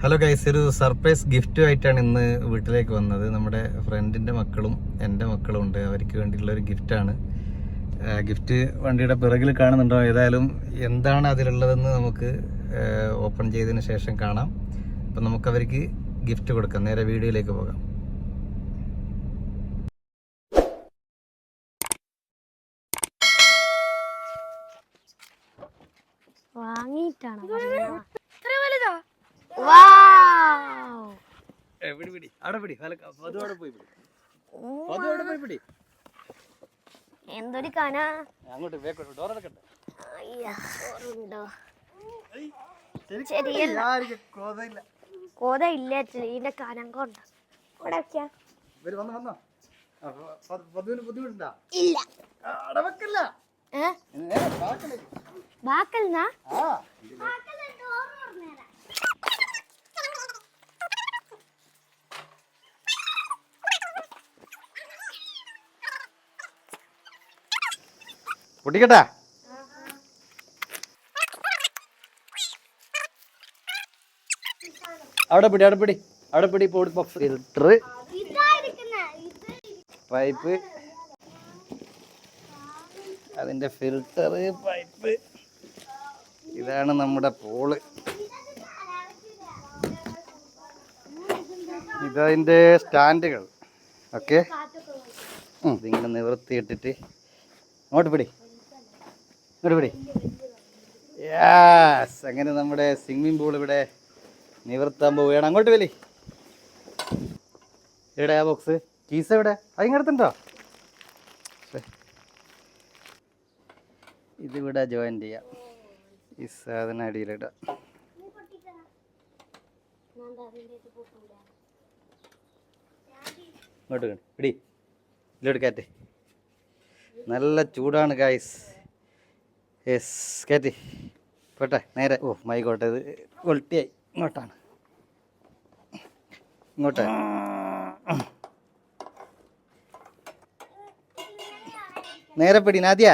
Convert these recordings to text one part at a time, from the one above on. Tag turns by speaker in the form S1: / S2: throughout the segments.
S1: Hello guys ഒരു surprise gift ആയിട്ടാണ് ഇന്ന് വീട്ടിലേക്ക് വന്നത്. നമ്മുടെ ഫ്രണ്ടിന്റെ മക്കളും എന്റെ മക്കളും ഉണ്ട്. അവർക്ക് വേണ്ടിയിട്ടുള്ള ഒരു ഗിഫ്റ്റാണ് ഗിഫ്റ്റ് വണ്ടിയുടെ പിറകിൽ കാണുന്നുണ്ടോ? ഏതായാലും എന്താണ് അതിലുള്ളതെന്ന് നമുക്ക് ഓപ്പൺ ചെയ്തതിന് ശേഷം കാണാം. അപ്പം നമുക്ക് അവർക്ക് ഗിഫ്റ്റ് കൊടുക്കാം. നേരെ വീഡിയോയിലേക്ക് പോകാം.
S2: വാങ്ങിയിട്ടാണ്
S1: പിടി പിടി. അവിടെ പിടി അവിടെ പോയി പിടി. അവിടെ പോയി പിടി.
S2: എന്തൊരു കന.
S1: അങ്ങോട്ട് ഡോർ അടക്കട്ടെ
S2: കോത ഇല്ല ഇതിന്റെ കനം കൊണ്ട്. ഇല്ല.
S1: അടവക്കല്ല പൊട്ടിക്കട്ടാ. അവിടെ പിടി അവിടെ പിടി. അവിടെ പിടി ഫിൽട്ടർ പൈപ്പ്. അതിന്റെ ഫിൽറ്റർ പൈപ്പ്. ഇതാണ് നമ്മുടെ പോൾ ഇതതിന്റെ സ്റ്റാൻഡുകൾ. ഓക്കെ ഇതിങ്ങനെ നിവർത്തിയിട്ടിട്ട്. അങ്ങോട്ട് പിടി. പിടി. യാസ് അങ്ങനെ നമ്മുടെ സ്വിമ്മിംഗ് പൂൾ ഇവിടെ നിവർത്താൻ പോവുകയാണ്. അങ്ങോട്ട് വലി. എവിടെ ആ ബോക്സ് കീസ് എവിടെ? അതിങ്ങടുത്തുണ്ടോ ഇതിവിടെ ജോയിൻ ചെയ്യാം. ഈ സാധനം അടിയിലിടാം. ഇങ്ങോട്ട് ഇടി ഇതിലോട്ട് കയറ്റ്. നല്ല ചൂടാണ് ഗായ്സ് യെസ് കയറ്റി പോട്ടെ നേരെ. ഓ മൈ മൈക്കോട്ടെ ഇത് ഒൾട്ടിയായി ഇങ്ങോട്ടാണ്. ഇങ്ങോട്ടെ. നേരെ പിടി നാദിയ.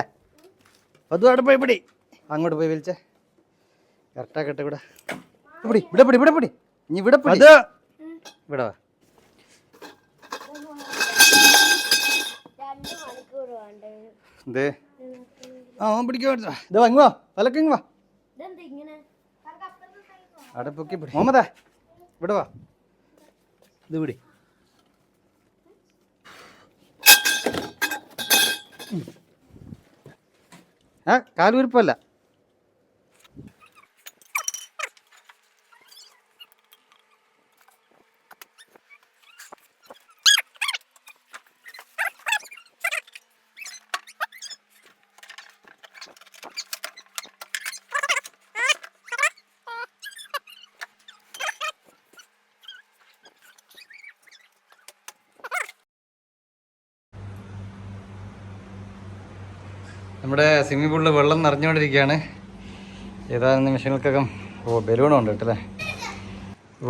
S1: അതും അവിടെ പോയി പിടി. അങ്ങോട്ട് പോയി വിളിച്ചേ. കറക്റ്റാക്കട്ടെ ഇവിടെ. പിടി ഇവിടെ പിടി ഇവിടെ പിടി. ഇനി ഇവിടെ പിടി. ഇവിടെ വാ. എന്തേ? ആ ഇത് തലക്കിങ് വാ അവിടെ പൊക്കി പിടി. മുഹമ്മദേ ഇവിടെ വാ. ഇത് പിടി. ആ കാലുരുപ്പല്ല നമ്മുടെ സ്വിമ്മിംഗ് പൂളിൽ വെള്ളം നിറഞ്ഞുകൊണ്ടിരിക്കുകയാണ്. ഏതാനും നിമിഷങ്ങൾക്കകം. ഓ ബലൂണും ഉണ്ട് കേട്ടല്ലേ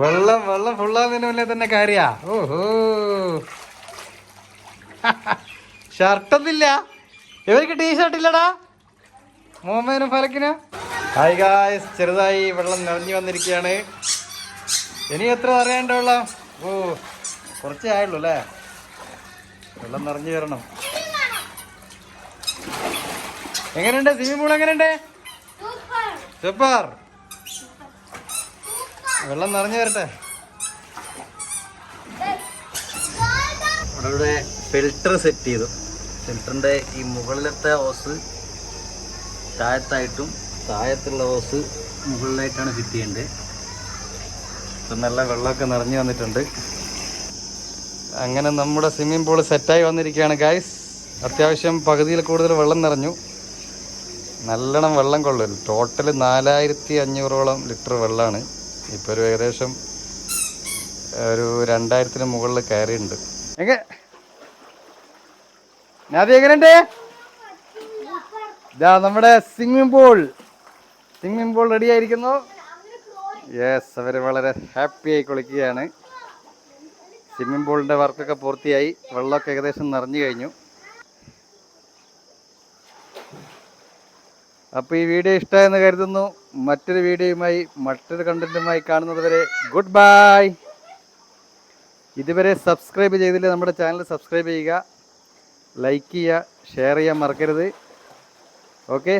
S1: വെള്ളം വെള്ളം ഫുള്ളാകുന്നതിന് മുന്നേ തന്നെ കാര്യാ. ഓഹോ. ഷർട്ടൊന്നില്ല ഇവർക്ക് ടീഷർട്ട് ഇല്ലടാ. മോമേനും ഫലക്കിനും. ഹായ് ഗായ്സ് ചെറുതായി വെള്ളം നിറഞ്ഞു വന്നിരിക്കുകയാണ്. ഇനി എത്ര അറിയാണ്ട വെള്ളം? ഓ കുറച്ചേ ആയുള്ളൂ അല്ലേ? വെള്ളം നിറഞ്ഞു വരണം. എങ്ങനെയുണ്ട്? സ്വിമ്മിംഗ് പൂൾ എങ്ങനെയുണ്ട്? സൂപ്പർ. വെള്ളം നിറഞ്ഞു വരട്ടെ. നമ്മളിവിടെ ഫിൽട്ടർ സെറ്റ് ചെയ്തു. ഫിൽറ്ററിന്റെ ഈ മുകളിലത്തെ ഓസ് താഴത്തായിട്ടും താഴത്തുള്ള ഓസ് മുകളിലായിട്ടാണ് ഫിറ്റ് ചെയ്യേണ്ടത്. ഇപ്പം നല്ല വെള്ളമൊക്കെ നിറഞ്ഞു വന്നിട്ടുണ്ട്. അങ്ങനെ നമ്മുടെ സ്വിമ്മിംഗ് പൂൾ സെറ്റായി വന്നിരിക്കുകയാണ് ഗായ്സ് അത്യാവശ്യം പകുതിയിൽ കൂടുതൽ വെള്ളം നിറഞ്ഞു. നല്ലോണം വെള്ളം കൊള്ളും ടോട്ടൽ നാലായിരത്തി അഞ്ഞൂറോളം ലിറ്റർ വെള്ളമാണ് ഇപ്പോൾ ഒരു ഏകദേശം ഒരു രണ്ടായിരത്തിന് മുകളിൽ കയറിയിട്ടുണ്ട്. എങ്ങനെയുണ്ട്? ഇതാ നമ്മുടെ swimming pool swimming pool ready ആയിരിക്കുന്നു. യെസ് അവർ വളരെ ഹാപ്പി ആയി കുളിക്കുകയാണ്. സ്വിമ്മിംഗ് പൂളിന്റെ വർക്കൊക്കെ പൂർത്തിയായി. വെള്ളമൊക്കെ ഏകദേശം നിറഞ്ഞു കഴിഞ്ഞു. അപ്പോൾ ഈ വീഡിയോ ഇഷ്ടമായെന്ന് കരുതുന്നു. മറ്റൊരു വീഡിയോയുമായി മറ്റൊരു കണ്ടന്റുമായി കാണുന്നത് വരെ ഗുഡ് ബൈ ഇതുവരെ സബ്സ്ക്രൈബ് ചെയ്തില്ല നമ്മുടെ ചാനൽ സബ്സ്ക്രൈബ് ചെയ്യുക ലൈക്ക് ചെയ്യുക ഷെയർ ചെയ്യാൻ മറക്കരുത്. ഓക്കെ